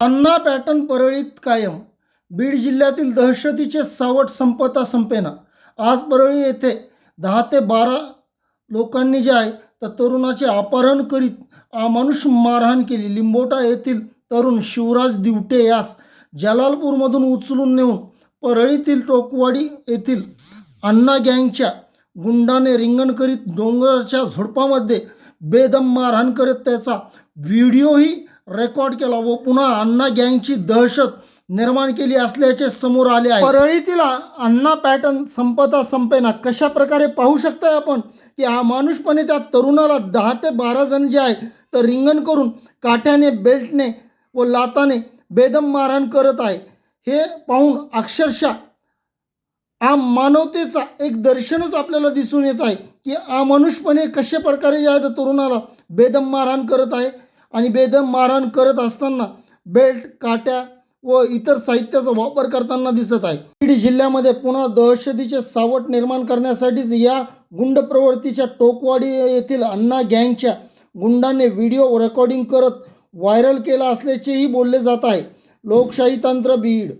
अण्णा pattern परळीत कायम. बीड जिल्ह्यातील दहशतीचे सावट संपता संपेना. आज परळी येथे दहा ते बारा लोकांनी जे आहे तर तरुणाचे अपहरण करीत अमानुष मारहाण केली. लिंबोटा येथील तरुण शिवराज दिवटे यास जलालपूरमधून उचलून नेऊन परळीतील टोकवाडी येथील अण्णा गँगच्या गुंडाने रिंगण करीत डोंगराच्या झुडपामध्ये बेदम मारहाण करत त्याचा व्हिडिओही रेकॉर्ड केला व पुन्हा अण्णा गँगची दहशत निर्माण केली असल्याचे समोर आले आहे. परळीतील अण्णा पॅटर्न संपता संपेना कशा प्रकारे पाहू शकताय आपण? की हा माणूसपणे त्या तरुणाला दहा ते बारा जण जे आहे तर रिंगण करून काठ्याने बेल्टने व लाताने बेदम मारहाण करत आहे. हे पाहून अक्षरशः हा मानवतेचा एक दर्शनच आपल्याला दिसून येत आहे की अमानुषपणे कशा प्रकारे या तरुणाला बेदम मारहाण करत आहे. आणि बेदम मारहाण करत असताना बेल्ट काट्या व इतर साहित्याचा वापर करताना दिसत आहे. बीड जिल्ह्यामध्ये पुन्हा दहशतीचे सावट निर्माण करण्यासाठीच या गुंड प्रवृत्तीच्या टोकवाडी येथील अण्णा गँगच्या गुंडांनी व्हिडिओ रेकॉर्डिंग करत व्हायरल केला असल्याचेही बोलले जात आहे. लोकशाही तंत्र बीड